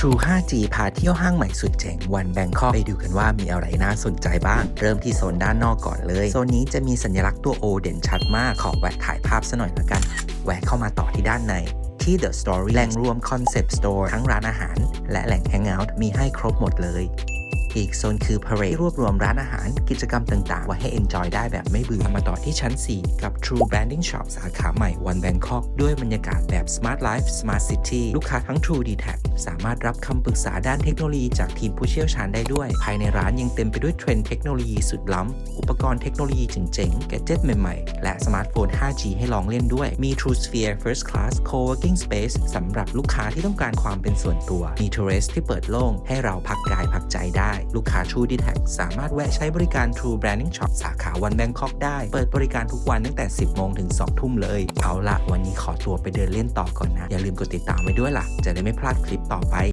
True 5G พาเที่ยวห้างใหม่สุดเจ๋งวันแบงคอกไปดูกันว่ามีอะไรน่าสนใจบ้าง เริ่มที่โซนด้านนอกก่อนเลย โซนนี้จะมีสัญลักษณ์ตัว O เด่นชัดมาก ขอแวะถ่ายภาพซะหน่อยละกัน แวะเข้ามาต่อที่ด้านใน ที่ The Story แหล่งรวม Concept Store ทั้งร้านอาหาร และแหล่ง Hangout มีให้ครบหมดเลย อีกโซนคือ Parade รวบรวมร้านอาหารกิจกรรมต่างๆ ไว้ให้ enjoy ได้แบบไม่เบื่อมาต่อที่ชั้น 4 กับ True Branding Shop สาขาใหม่ One Bangkok ด้วยบรรยากาศแบบ Smart Life Smart City ลูกค้าทั้ง True d t a c สามารถรับคำปรึกษาด้านเทคโนโลยีจากทีมผู้เชี่ยวชาญได้ด้วย ภายในร้านยังเต็มไปด้วยเทรนด์เทคโนโลยีสุดล้ำ อุปกรณ์เทคโนโลยีเจ๋งๆ แกเจิตใหม่ๆ และสมาร์ทโฟน 5G ให้ลองเล่นด้วย มี True Sphere First Class Co-working Space สำหรับลูกค้าที่ต้องการความเป็นส่วนตัว มี Terrace ที่เปิดโล่งให้เราพักกายพัก ได้ ลูกค้า True d t a c สามารถแวะใช้บริการ True Branding Shop สาขาวันแบงคอกได้ เปิดบริการทุกวันตั้งแต่ 10 โมงถึง 2 ทุ่มเลย เอาละวันนี้ขอตัวไปเดินเล่นต่อก่อนนะ อย่าลืมกดติดตามไว้ด้วยล่ะ จะได้ไม่พลาดคลิปต่อไป